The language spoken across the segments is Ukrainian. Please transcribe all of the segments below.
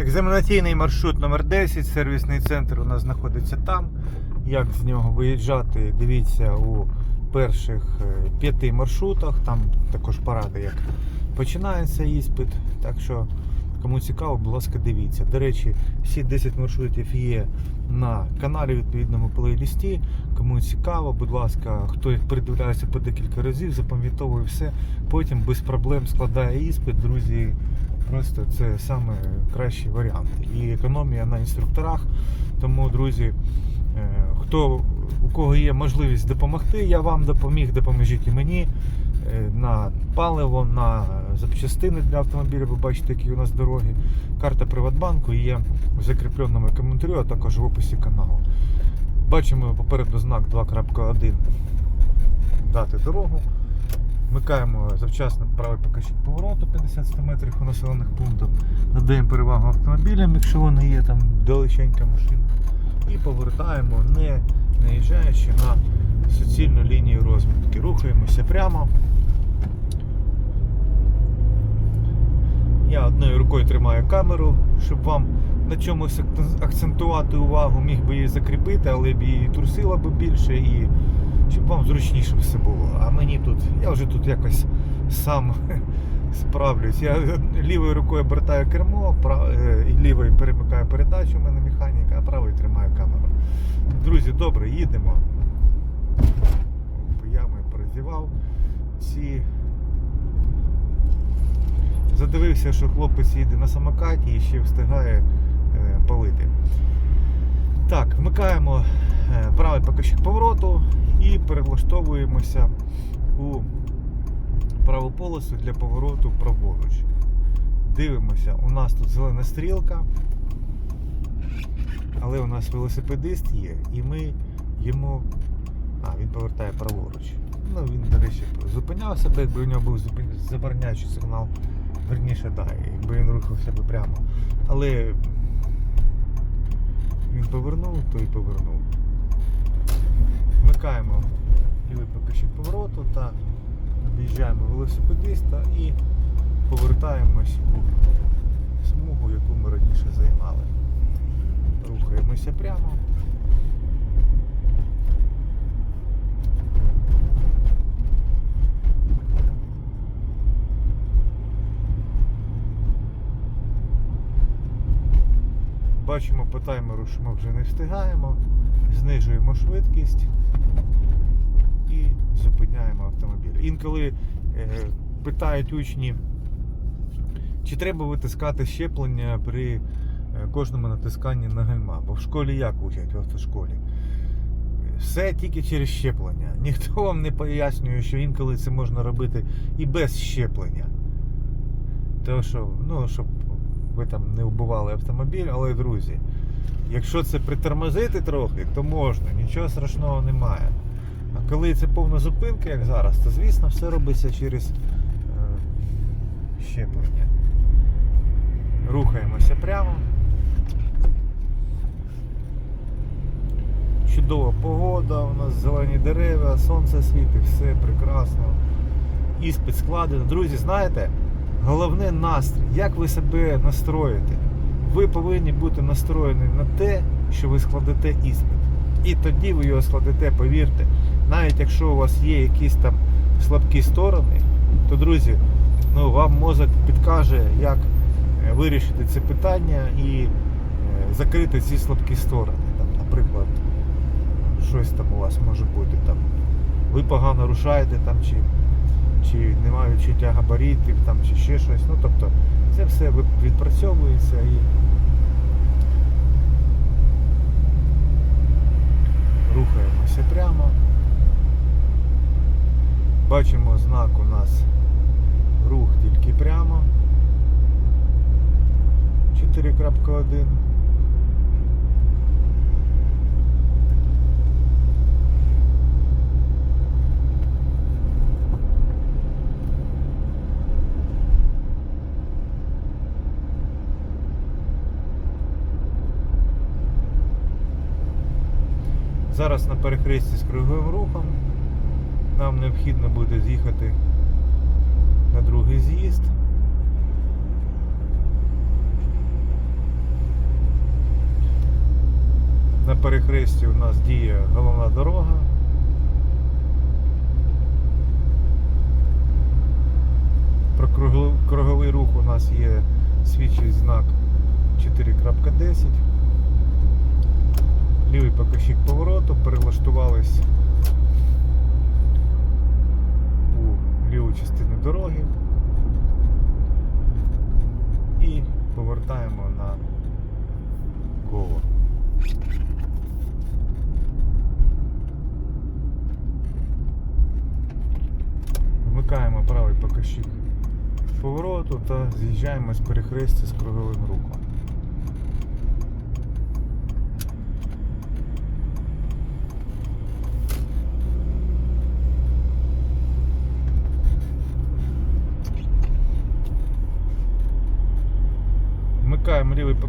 Екзаменаційний маршрут номер 10 сервісний центр у нас знаходиться там. Як з нього виїжджати, дивіться у перших е, п'яти маршрутах. Там також поради, як починається іспит. Так що, кому цікаво, будь ласка, дивіться. До речі, всі 10 маршрутів є на каналі відповідному плейлісті. Кому цікаво, будь ласка, хто їх передивляється по декілька разів, запам'ятовує все. Потім без проблем складає іспит, друзі. Просто це саме кращий варіант. І економія на інструкторах. Тому, друзі, е, хто у кого є можливість допомогти, я вам допоміг, допоможіть і мені е, на паливо, на запчастини для автомобіля. Ви бачите, які у нас дороги. Карта Приватбанку є в закріпленому коментарі, а також в описі каналу. Бачимо попереду знак 2.1 дати дорогу. Вмикаємо завчасно правий покажчик повороту 50-100 метрів у населених пунктах. Надаємо перевагу автомобілям, якщо вони є там далеченька машина. І повертаємо, не наїжджаючи на суцільну лінію розмітки. Рухаємося прямо. Я одною рукою тримаю камеру, щоб вам на чомусь акцентувати увагу, міг би її закріпити, але б її трусило б більше і щоб вам зручніше все було. А мені тут, я вже тут якось сам справлюсь. Я лівою рукою обертаю кермо, пра- е, лівою перемикаю передачу, у мене механіка, а правою тримаю камеру. Друзі, добре, їдемо. Я ми прозівав ці. Задивився, що хлопець їде на самокаті і ще встигає е, палити. Так, вмикаємо е, правий покажчик повороту і перелаштовуємося у праву полосу для повороту праворуч. Дивимося, у нас тут зелена стрілка, але у нас велосипедист є, і ми йому. А, він повертає праворуч. Ну, він, до речі, зупинявся би, якби у нього був забороняючий сигнал. Верніше, так, якби він рухався би прямо. Але він повернув, то і повернув. Вмикаємо лівий покажчик повороту та об'їжджаємо велосипедиста і повертаємось у смугу, яку ми раніше займали. Рухаємося прямо. Бачимо по таймеру, що ми вже не встигаємо, знижуємо швидкість і зупиняємо автомобіль. Інколи е, питають учні, чи треба витискати щеплення при е, кожному натисканні на гальма. Бо в школі як учать в автошколі? Все тільки через щеплення. Ніхто вам не пояснює, що інколи це можна робити і без щеплення. Тому що, ну, щоб ви там не вбивали автомобіль, але друзі, якщо це притормозити трохи, то можна, нічого страшного немає. А коли це повна зупинка, як зараз, то звісно все робиться через е, щеплення. Рухаємося прямо. Чудова погода, у нас зелені дерева, сонце світить, все прекрасно. Іспит складено. Друзі, знаєте, головне настрій. Як ви себе настроїте? Ви повинні бути настроєні на те, що ви складете іспит. І тоді ви його складете, повірте. Навіть якщо у вас є якісь там слабкі сторони, то друзі, ну вам мозок підкаже, як е, вирішити це питання і е, закрити ці слабкі сторони. Там, наприклад, щось там у вас може бути там. Ви погано рушаєте там чи чи немає відчуття габаритів, там, чи ще щось. Ну, тобто, це все відпрацьовується і рухаємося прямо. Бачимо знак у нас рух тільки прямо. 4.1. Зараз на перехресті з круговим рухом нам необхідно буде з'їхати на другий з'їзд. На перехресті у нас діє головна дорога. Про круговий рух у нас є свідчий знак 4.10. Лівий покажчик повороту, перелаштувались у ліву частину дороги і повертаємо на коло. Вмикаємо правий покажчик повороту та з'їжджаємо з перехрестя з круговим рухом.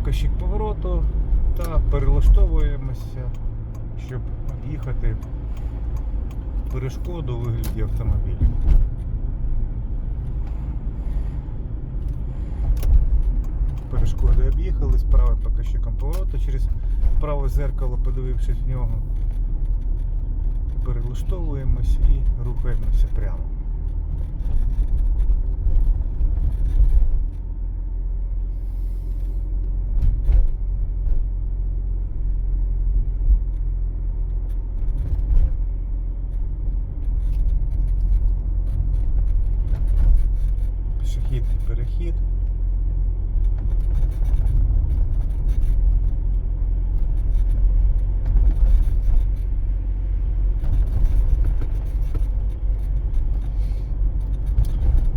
Покажчик повороту та перелаштовуємося, щоб об'їхати перешкоду у вигляді автомобіля. Перешкоди об'їхали з правим покажчиком повороту через праве зеркало, подивившись в нього. Перелаштовуємось і рухаємося прямо. Перехід.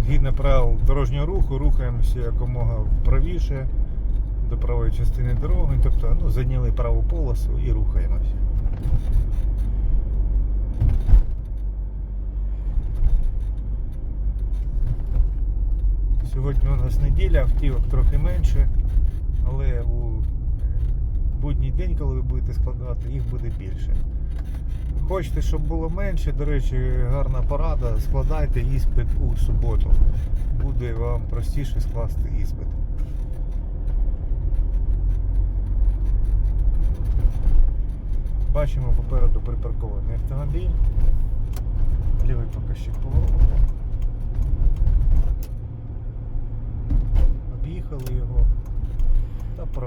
Згідно правил дорожнього руху, рухаємося якомога правіше до правої частини дороги, тобто ну, зайняли праву полосу і рухаємося. Сьогодні у нас неділя, автівок трохи менше, але у будній день, коли ви будете складати, їх буде більше. Хочете, щоб було менше, до речі, гарна порада, складайте іспит у суботу. Буде вам простіше скласти іспит. Бачимо попереду припаркований автомобіль. Лівий покажчик повороту. Об'їхали його та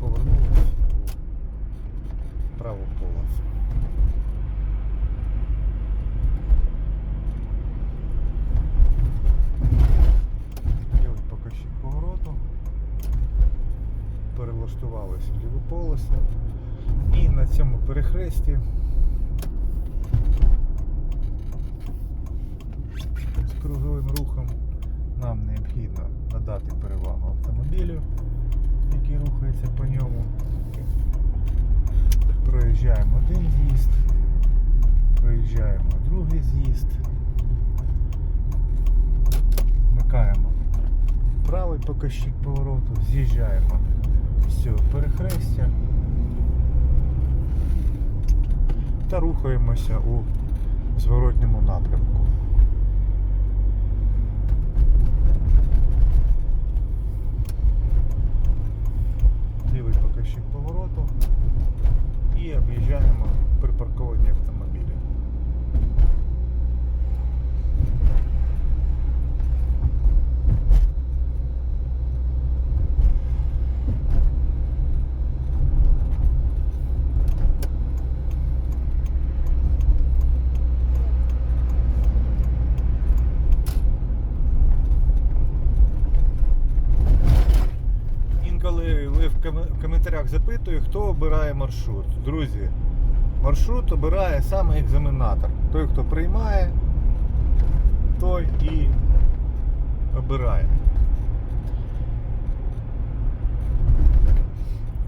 повернулись у праву полосу. Лівий покажчик повороту. Перелаштувалися в ліву полосу. І на цьому перехресті з круговим рухом нам необхідно надати перевагу автомобілю, який рухається по ньому. Проїжджаємо один з'їзд, проїжджаємо другий з'їзд. Вмикаємо правий покажчик повороту, з'їжджаємо з цього перехрестя та рухаємося у зворотньому напрямку. Лівий покажчик повороту і об'їжджаємо припарковані автомобілі. Інколи ви в ком- в коментарях запитуєте, хто обирає маршрут. Друзі, маршрут обирає саме екзаменатор. Той, хто приймає, той і обирає.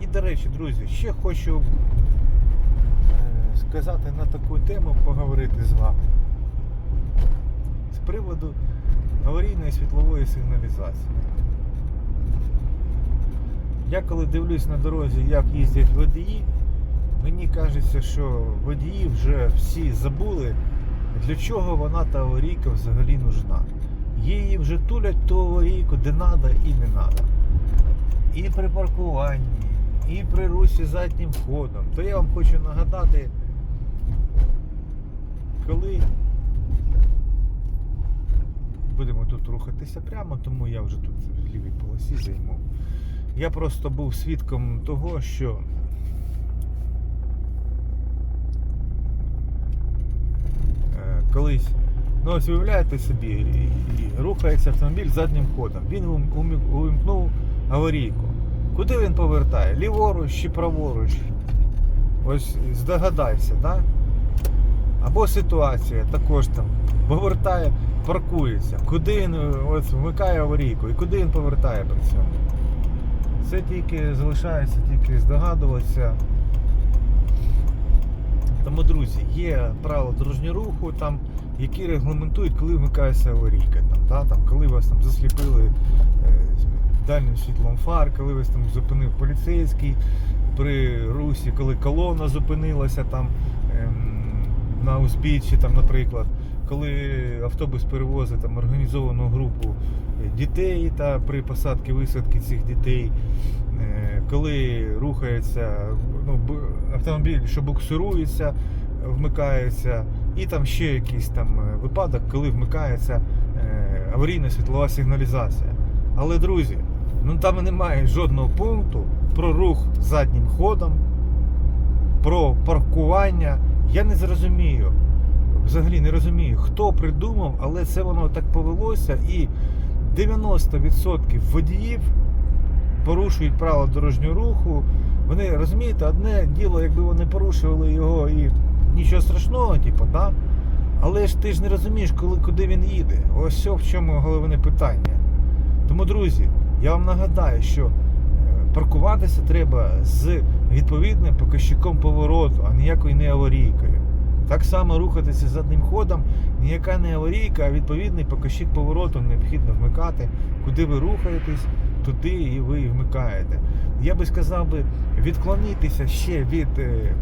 І до речі, друзі, ще хочу е, сказати на таку тему, поговорити з вами. З приводу аварійної світлової сигналізації. Я коли дивлюсь на дорозі, як їздять водії, мені кажеться, що водії вже всі забули, для чого вона та аварійка взагалі нужна. Її вже тулять ту аварійку, де треба і не треба. І при паркуванні, і при русі заднім ходом, то я вам хочу нагадати, коли будемо тут рухатися прямо, тому я вже тут в лівій полосі займу. Я просто був свідком того, що е, колись, ну ось уявляєте собі, рухається автомобіль заднім ходом. Він увімкнув аварійку. Куди він повертає? Ліворуч чи праворуч? Ось здогадайся, да? Або ситуація також там повертає, паркується. Куди він е, ось вмикає аварійку і куди він повертає при цьому? Це тільки залишається тільки здогадуватися. Тому, друзі, є правила дорожнього руху, там, які регламентують, коли вмикається аварійка. Там, да, там, коли вас там засліпили е, дальнім світлом фар, коли вас там зупинив поліцейський при русі, коли колона зупинилася там ем, на узбіччі, там, наприклад, коли автобус перевозить там, організовану групу е, дітей та при посадці висадки цих дітей, е, коли рухається ну, автомобіль, що буксирується, вмикається, і там ще якийсь там е, випадок, коли вмикається е, аварійна світлова сигналізація. Але, друзі, ну там немає жодного пункту про рух заднім ходом, про паркування. Я не зрозумію. Взагалі не розумію, хто придумав, але це воно так повелося, і 90% водіїв порушують правила дорожнього руху. Вони розумієте, одне діло, якби вони порушували його і нічого страшного, типу, да? але ж ти ж не розумієш, коли, куди він їде. Ось в чому головне питання. Тому, друзі, я вам нагадаю, що е, паркуватися треба з відповідним показчиком повороту, а ніякою не аварійкою. Так само рухатися задним ходом, ніяка не аварійка, а відповідний показчик повороту необхідно вмикати, куди ви рухаєтесь, туди і ви і вмикаєте. Я би сказав би відклонитися ще від е,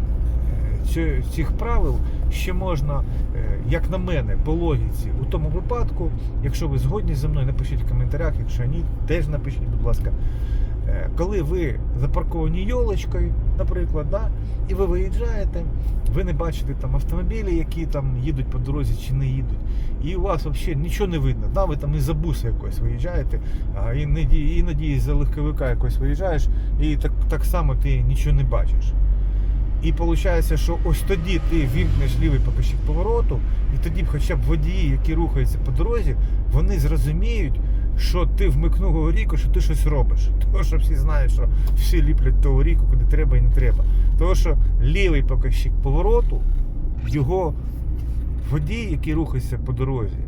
е, цих правил ще можна, е, як на мене, по логіці, у тому випадку, якщо ви згодні зі мною, напишіть в коментарях, якщо ні, теж напишіть, будь ласка. Е, Коли ви запарковані йолочкою, наприклад, да, і ви виїжджаєте, ви не бачите там автомобілі, які там їдуть по дорозі чи не їдуть, і у вас взагалі нічого не видно. Да, ви там із за буса якось виїжджаєте, а іноді, іноді за легковика якось виїжджаєш, і так, так само ти нічого не бачиш. І виходить, що ось тоді ти вімкнеш лівий показчик повороту, і тоді хоча б водії, які рухаються по дорозі, вони зрозуміють, що ти вмикнув аварійку, що ти щось робиш. Тому що всі знають, що всі ліплять ту аварійку, куди треба і не треба. Тому що лівий показчик повороту, його водій, який рухається по дорозі,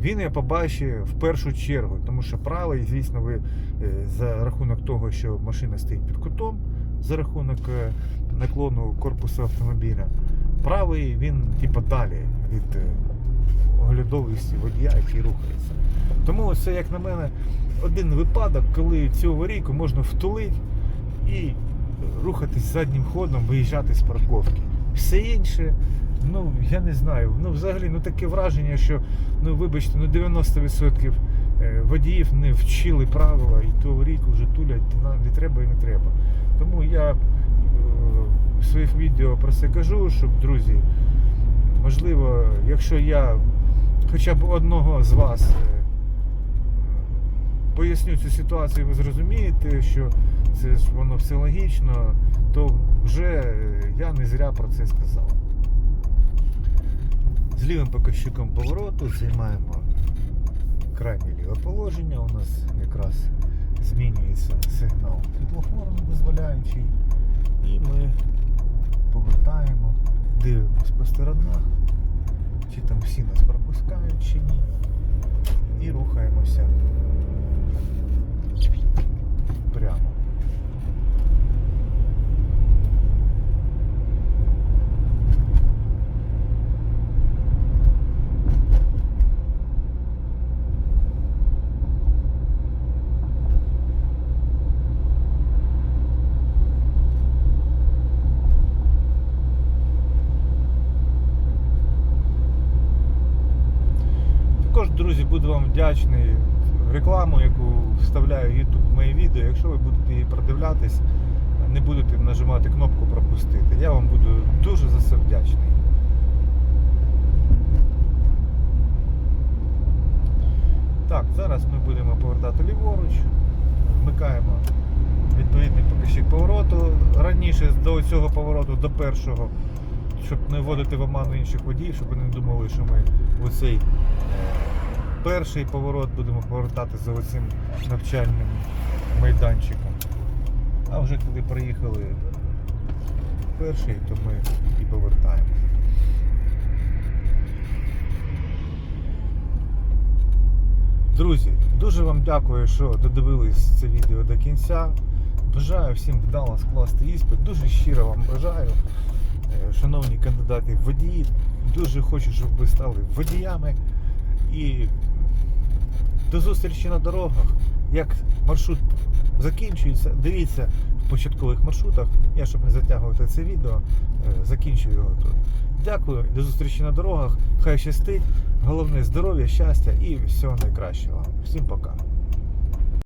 він його побачить в першу чергу, тому що правий, звісно, ви е, за рахунок того, що машина стоїть під кутом, за рахунок е, наклону корпусу автомобіля, правий він типу далі від е, оглядовості водія, який рухається. Тому це, як на мене, один випадок, коли цю аварійку можна втулити і рухатись заднім ходом, виїжджати з парковки. Все інше, ну я не знаю. Ну, взагалі, ну таке враження, що ну вибачте, ну 90% е, водіїв не вчили правила і ту аварійку вже тулять на- не треба і не треба. Тому я е, в своїх відео про це кажу, щоб друзі, можливо, якщо я хоча б одного з вас е, поясню цю ситуацію, ви зрозумієте, що це ж воно все логічно, то вже е, я не зря про це сказав. З лівим показчиком повороту займаємо крайнє ліве положення. У нас якраз змінюється сигнал світлофору дозволяючий. І ми повертаємо, дивимось по сторонах, чи там всі нас пропускають, чи ні. І рухаємося прямо. Також, друзі, буду вам вдячний рекламу, яку вставляю YouTube в мої відео. Якщо ви будете її продивлятись, не будете нажимати кнопку пропустити. Я вам буду дуже за це вдячний. Так, зараз ми будемо повертати ліворуч, вмикаємо відповідний показчик повороту. Раніше до цього повороту, до першого, щоб не вводити в оману інших водіїв, щоб вони не думали, що ми оцей е, перший поворот будемо повертати за оцим навчальним майданчиком. А вже коли проїхали перший, то ми і повертаємо. Друзі, дуже вам дякую, що додивились це відео до кінця. Бажаю всім вдало скласти іспит. Дуже щиро вам бажаю, Е, шановні кандидати в водії. Дуже хочу, щоб ви стали водіями. І до зустрічі на дорогах. Як маршрут закінчується, дивіться в початкових маршрутах. Я, щоб не затягувати це відео, е, закінчую його тут. Дякую, до зустрічі на дорогах. Хай щастить. Головне здоров'я, щастя і всього найкращого. Всім пока.